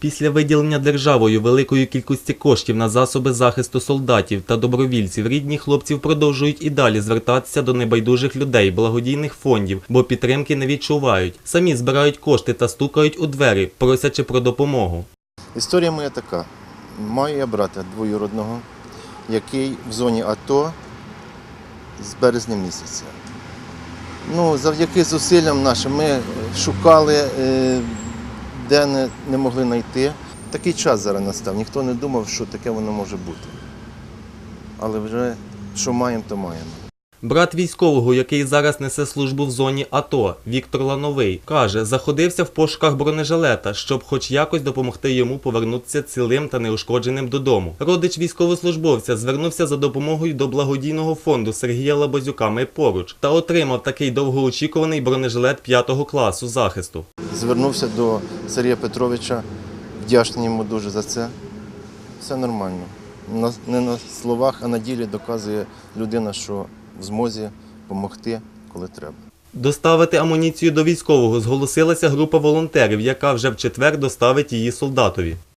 Після виділення державою великої кількості коштів на засоби захисту солдатів та добровільців рідні хлопців продовжують і далі звертатися до небайдужих людей, благодійних фондів, бо підтримки не відчувають. Самі збирають кошти та стукають у двері, просячи про допомогу. Історія моя така. Маю я брата двоюродного, який в зоні АТО з березня місяця. Ну, завдяки зусиллям нашим ми шукали, е, де не, не могли знайти. Такий час зараз настав. Ніхто не думав, що таке воно може бути. Але вже що маємо, то маємо. Брат військового, який зараз несе службу в зоні АТО, Віктор Лановий, каже, заходився в пошуках бронежилета, щоб хоч якось допомогти йому повернутися цілим та неушкодженим додому. Родич військовослужбовця звернувся за допомогою до благодійного фонду Сергія Лабазюка «Ми поруч та отримав такий довгоочікуваний бронежилет 5 класу захисту. Звернувся до Сергія Петровича, вдячний йому дуже за це. Все нормально. Не на словах, а на ділі доказує людина, що в змозі допомогти, коли треба. Доставити амуніцію до військового зголосилася група волонтерів, яка вже в четвер доставить її солдатові.